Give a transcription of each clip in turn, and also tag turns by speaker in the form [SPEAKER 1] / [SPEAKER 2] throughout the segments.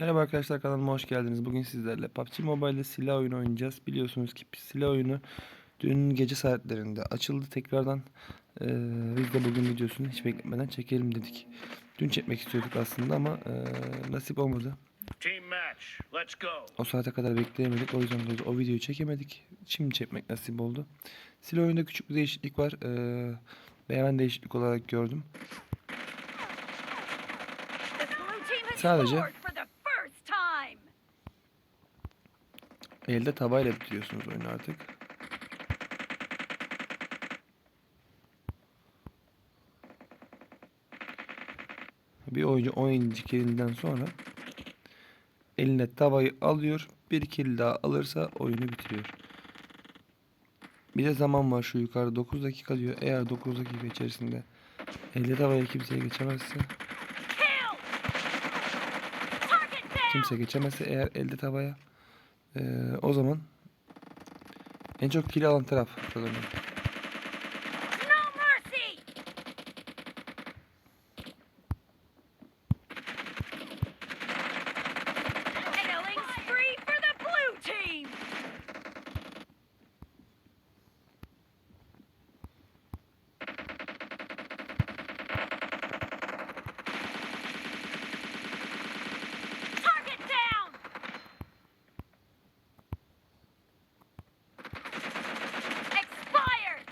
[SPEAKER 1] Merhaba arkadaşlar kanalıma hoş geldiniz. Bugün sizlerle PUBG Mobile'de silah oyunu oynayacağız. Biliyorsunuz ki silah oyunu dün gece saatlerinde açıldı tekrardan. Ee, biz de bugün videosunu hiç beklemeden çekelim dedik. Dün çekmek istiyorduk aslında ama ee, nasip olmadı.
[SPEAKER 2] Team match. Let's go.
[SPEAKER 1] O saate kadar bekleyemedik. O yüzden de o videoyu çekemedik. Şimdi çekmek nasip oldu. Silah oyunda küçük bir değişiklik var. Ee, ben değişiklik olarak gördüm. Sadece-
[SPEAKER 3] scored for the first time.
[SPEAKER 1] Elde tabayla bitiriyorsunuz oyunu artık. Bir oyuncu 10. kilinden sonra eline tavayı alıyor. Bir kill daha alırsa oyunu bitiriyor. Bir de zaman var şu yukarıda 9 dakika diyor. Eğer 9 dakika içerisinde elde tavaya kimseye geçemezse kimse geçemezse eğer elde tavaya eee, o zaman en çok kill alan taraf kazanıyor.
[SPEAKER 3] No mercy. Killing spree for the blue team. Target down. Expired.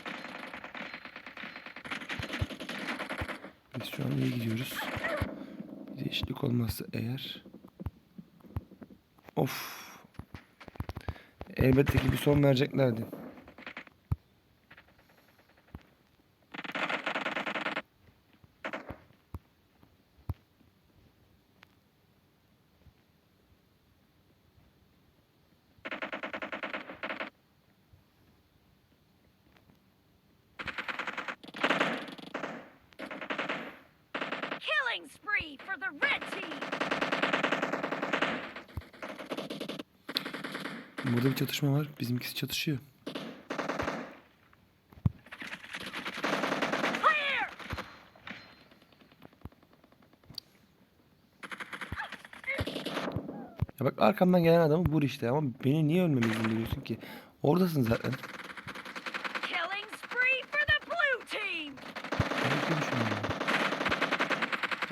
[SPEAKER 1] Biz şu an iyi gidiyoruz. Bir değişiklik olmazsa eğer. Of. Elbette ki bir son vereceklerdi.
[SPEAKER 3] Spree for the red team.
[SPEAKER 1] Burada bir çatışma var. Bizimkisi çatışıyor. Ya bak arkamdan gelen adamı vur işte ama beni niye ölmemi izin veriyorsun ki? Oradasın zaten.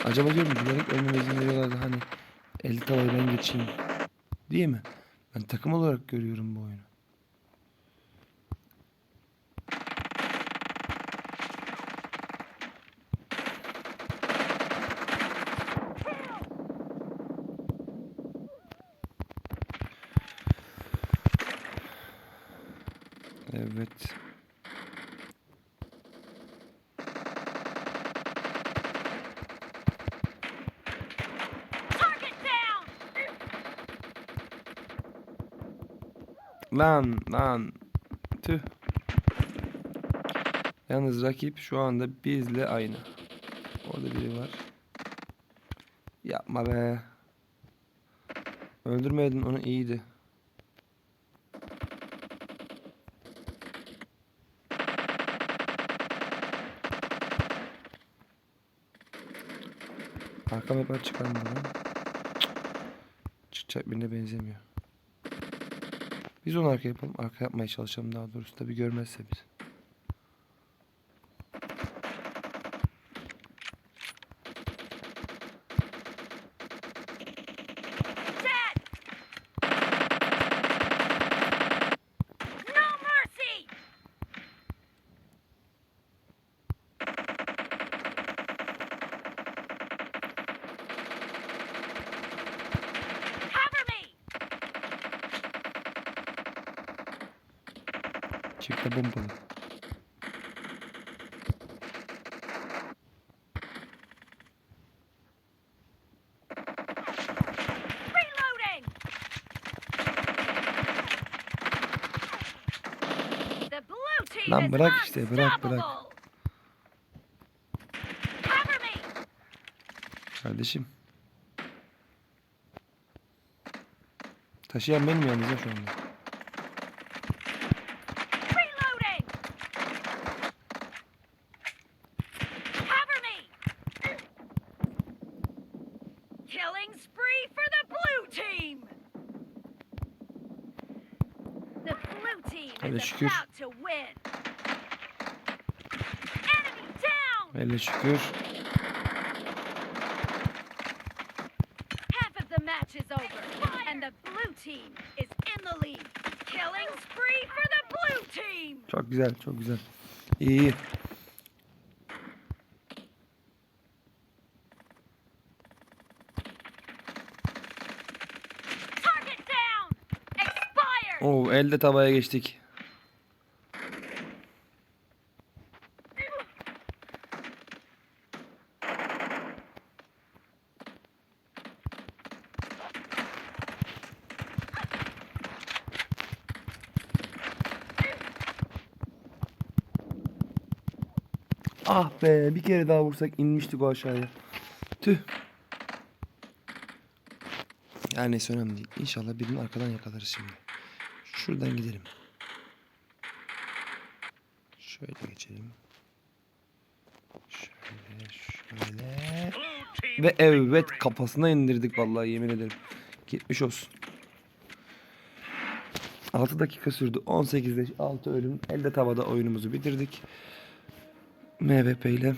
[SPEAKER 1] Acaba diyorum bilerek ölmeme izin veriyorlar da hani elde tavayı ben geçeyim. Değil mi? Ben takım olarak görüyorum bu oyunu. Evet. Lan lan. Tüh. Yalnız rakip şu anda bizle aynı. Orada biri var. Yapma be. Öldürmedin onu iyiydi. Arkam hep çıkan buradan. Çıkacak birine benzemiyor. Biz onu arka yapalım. Arka yapmaya çalışalım daha doğrusu. Tabi görmezse biz. Çifte bombalı. Lan bırak işte, bırak, bırak. Kardeşim. Taşıyan benim yanınızda şu anda.
[SPEAKER 3] Reloading. Cover me. Killing spree for the blue
[SPEAKER 1] Hele şükür. Hele şükür.
[SPEAKER 3] Half of the match is over, and the blue team is in the lead. Killing spree for the blue team.
[SPEAKER 1] Çok güzel, çok güzel. İyi, iyi. Oo, elde tabaya geçtik. Ah be, bir kere daha vursak inmiştik o aşağıya. Tüh. Yani neyse önemli değil. İnşallah birini arkadan yakalarız şimdi. Şuradan gidelim. Şöyle geçelim. Şöyle, şöyle. Ve evet kafasına indirdik vallahi yemin ederim. Gitmiş olsun. 6 dakika sürdü. 18'de 6 ölüm. Elde tavada oyunumuzu bitirdik. MVP ile.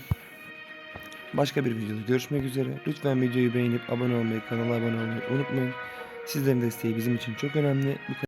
[SPEAKER 1] Başka bir videoda görüşmek üzere. Lütfen videoyu beğenip abone olmayı, kanala abone olmayı unutmayın. Sizlerin desteği bizim için çok önemli. Bu